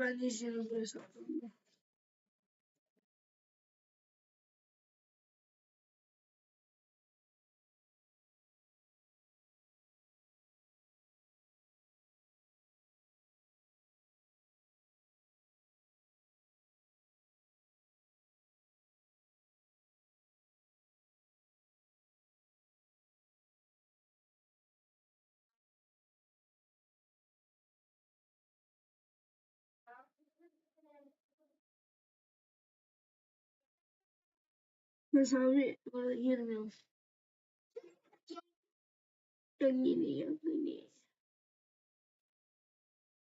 Ben de izliyorum bu hesaplarını. Mesela bir bana girmiyorum. Ben yeni yeni.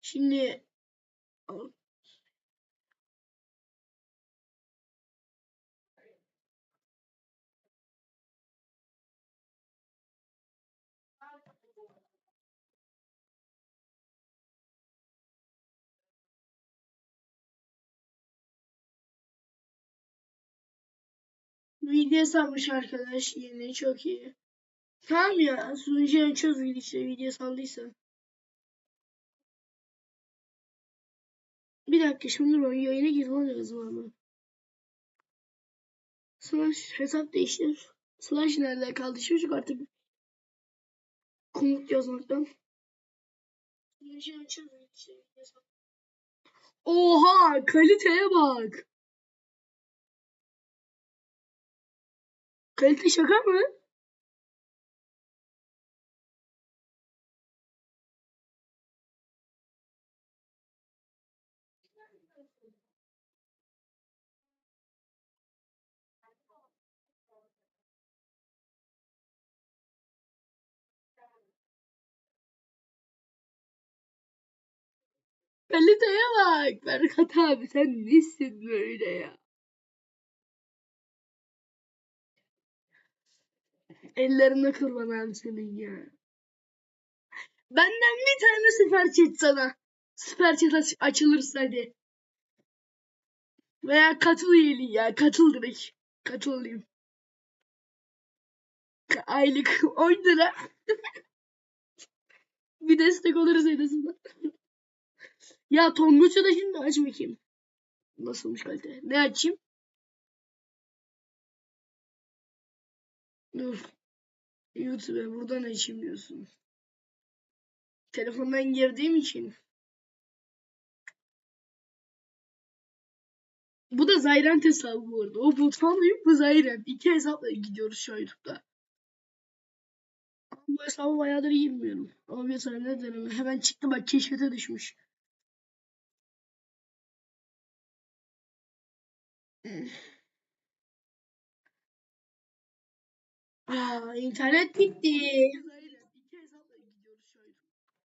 Şimdi video salmış arkadaş yeni çok iyi. Tamam ya açıyoruz video işte video saldıysa. Bir dakika şimdi ben yayına girmem lazım ama. Slash hesap değiştir. Slash nerede kaldı çocuk artık. Komut yazmaktan. Oha kaliteye bak. Kalite şaka mı? Kaliteye bak. Berkat abi sen nesin böyle ya? Ellerine kurban abi senin ya. Benden bir tane süper chat sana. Süper chat aç- açılırsa hadi. Veya katıl üyeliği ya. Katıl direkt. Katıl olayım. Aylık 10 lira. bir destek oluruz en azından. ya Tonguç'u da şimdi aç bakayım. Nasılmış kalite? Ne açayım? Dur. YouTube'a buradan açayım diyorsun. Telefondan girdiğim için. Bu da Zayrent hesabı bu arada. O Botfanlıyım bu Zayrent. İki hesapla gidiyoruz şu YouTube'da. Bu hesabı bayağıdır girmiyorum. Ama bir sana ne derim. Hemen çıktı bak keşfete düşmüş. Aa, internet gitti.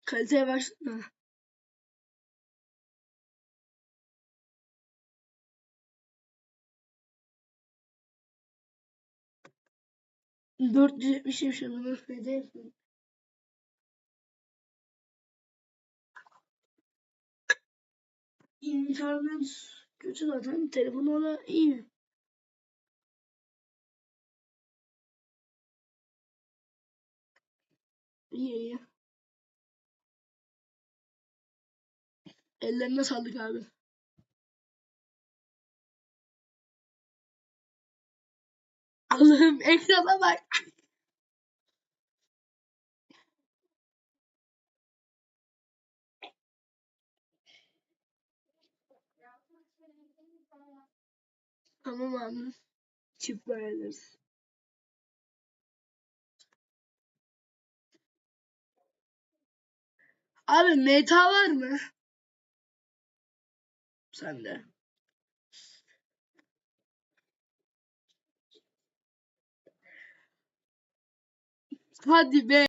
Kaliteye baksana. Dört yüz yetmiş yaşamını PDF. İnternet kötü zaten. Telefonu da iyi. İyi iyi. Ellerine sağlık abi. Allah'ım ekrana bak. Tamam abi. Çift veririz. Abi meta var mı? Sende. Hadi be.